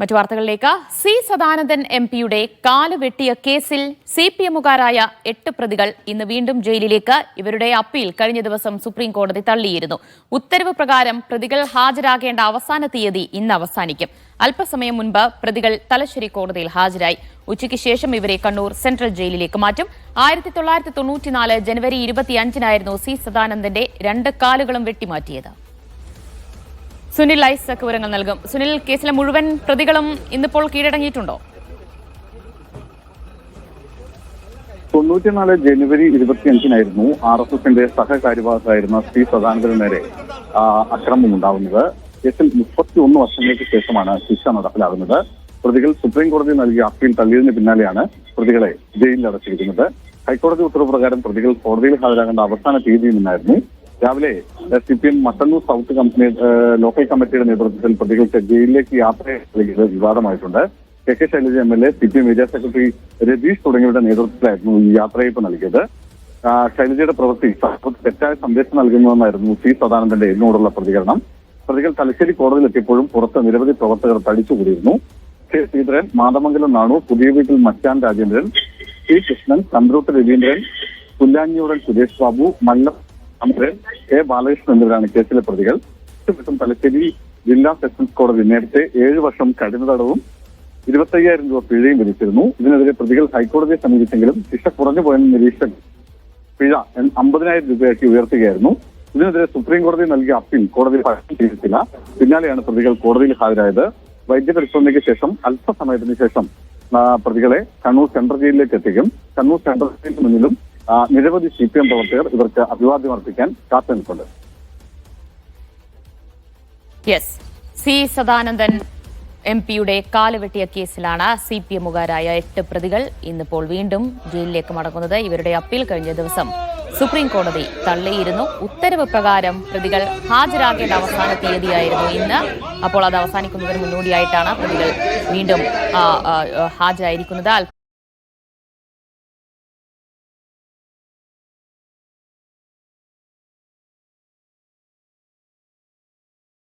മറ്റു വാർത്തകളിലേക്ക്. C Sadanandan M പിയുടെ കാൽ വെട്ടിയ കേസിൽ സി പി എമ്മുകാരായ എട്ട് പ്രതികൾ ഇന്ന് വീണ്ടും ജയിലിലേക്ക്. ഇവരുടെ അപ്പീൽ കഴിഞ്ഞ ദിവസം സുപ്രീം കോടതി തള്ളിയിരുന്നു. ഉത്തരവ് പ്രകാരം പ്രതികൾ ഹാജരാകേണ്ട അവസാന തീയതി ഇന്ന് അവസാനിക്കും. അല്പസമയം മുൻപ് പ്രതികൾ തലശ്ശേരി കോടതിയിൽ ഹാജരായി. ഉച്ചയ്ക്ക് ശേഷം ഇവരെ കണ്ണൂർ സെൻട്രൽ ജയിലിലേക്ക് മാറ്റും. ആയിരത്തി തൊള്ളായിരത്തി തൊണ്ണൂറ്റിനാല് ജനുവരി ഇരുപത്തിയഞ്ചിനായിരുന്നു സി സദാനന്ദന്റെ രണ്ട് കാലുകളും വെട്ടിമാറ്റിയത്. സുനിൽ ഐസക് വിവരങ്ങൾ നൽകും. സുനിൽ കേസിലെ മുഴുവൻ പ്രതികളും ഇന്നിപ്പോൾ കീഴടങ്ങിയിട്ടുണ്ടോ? തൊണ്ണൂറ്റിനാല് ജനുവരി ഇരുപത്തിയഞ്ചിനായിരുന്നു ആർ എസ് എസിന്റെ സഹകാര്യവാഹകരായിരുന്ന ശ്രീ സദാനന്ദന് നേരെ അക്രമം ഉണ്ടാവുന്നത്. കേസിൽ മുപ്പത്തി ഒന്ന് വർഷങ്ങൾക്ക് ശേഷമാണ് ശിക്ഷ നടപ്പിലാകുന്നത്. പ്രതികൾ സുപ്രീം കോടതി നൽകിയ അപ്പീൽ തള്ളിയതിന് പിന്നാലെയാണ് പ്രതികളെ ജയിലിൽ അടച്ചിരിക്കുന്നത്. ഹൈക്കോടതി ഉത്തരവ് പ്രകാരം പ്രതികൾ കോടതിയിൽ ഹാജരാകേണ്ട അവസാന തീയതി നിന്നായിരുന്നു. രാവിലെ C P M Mattannur south company local കമ്മിറ്റിയുടെ നേതൃത്വത്തിൽ പ്രതികൾക്ക് ജയിലിലേക്ക് യാത്ര നൽകിയത് വിവാദമായിട്ടുണ്ട്. K K Shailaja M L A C P M area secretary Ratheesh തുടങ്ങിയവരുടെ നേതൃത്വത്തിലായിരുന്നു ഈ യാത്രയയപ്പ് നൽകിയത്. ശൈലജയുടെ പ്രവൃത്തി തെറ്റായ സന്ദേശം നൽകുന്നുവെന്നായിരുന്നു സി സദാനന്ദന്റെ എന്നോടുള്ള പ്രതികരണം. പ്രതികൾ തലശ്ശേരി കോടതിയിലെത്തിയപ്പോഴും പുറത്ത് നിരവധി പ്രവർത്തകർ തടിച്ചുകൂടിയിരുന്നു. കെ ശ്രീധരൻ മാതമംഗലം നാണു പുതിയ വീട്ടിൽ മച്ചാൻ രാജേന്ദ്രൻ പി കൃഷ്ണൻ ചന്ദ്രൂട്ട് രവീന്ദ്രൻ പുല്ലാഞ്ഞൂരൻ സുരേഷ് ബാബു മല്ലം അമരൻ കെ ബാലകൃഷ്ണൻ എന്നിവരാണ് കേസിലെ പ്രതികൾ. ദിവസം തലശ്ശേരി ജില്ലാ സെഷൻസ് കോടതി നേരത്തെ ഏഴ് വർഷം കഠിന തടവും ഇരുപത്തയ്യായിരം രൂപ പിഴയും വിധിച്ചിരുന്നു. ഇതിനെതിരെ പ്രതികൾ ഹൈക്കോടതിയെ സമീപിച്ചെങ്കിലും ശിക്ഷ കുറഞ്ഞു പോയെന്ന് നിരീക്ഷകൻ പിഴ അമ്പതിനായിരം രൂപയാക്കി ഉയർത്തുകയായിരുന്നു. ഇതിനെതിരെ സുപ്രീം കോടതി നൽകിയ അപ്പീൽ കോടതി ചെയ്തിട്ടില്ല. പിന്നാലെയാണ് പ്രതികൾ കോടതിയിൽ ഹാജരായത്. വൈദ്യപരിശോധനയ്ക്ക് ശേഷം അല്പസമയത്തിന് ശേഷം പ്രതികളെ കണ്ണൂർ സെൻട്രൽ ജയിലിലേക്ക് എത്തിക്കും. കണ്ണൂർ സെൻട്രൽ ജയിലിന് മുന്നിലും നിരവധി സി പി എം പ്രവർത്തകർ ഇവർക്ക് അഭിവാദ്യം അർപ്പിക്കാൻ കാത്തുനിൽപ്പുണ്ട്. യെസ് സി സദാനന്ദൻ എം പിയുടെ കാലുവെട്ടിയ കേസിലാണ് സി പി എമ്മുകാരായ എട്ട് പ്രതികൾ ഇന്നിപ്പോൾ വീണ്ടും ജയിലിലേക്ക് മടങ്ങുന്നത്. ഇവരുടെ അപ്പീൽ കഴിഞ്ഞ ദിവസം സുപ്രീം കോടതി തള്ളിയിരുന്നു. ഉത്തരവ് പ്രകാരം പ്രതികൾ ഹാജരാകേണ്ട അവസാന തീയതിയായിരുന്നു ഇന്ന്. അപ്പോൾ അത് അവസാനിക്കുന്നതിന് മുന്നോടിയായിട്ടാണ് പ്രതികൾ വീണ്ടും ഹാജരായിരിക്കുന്നത്.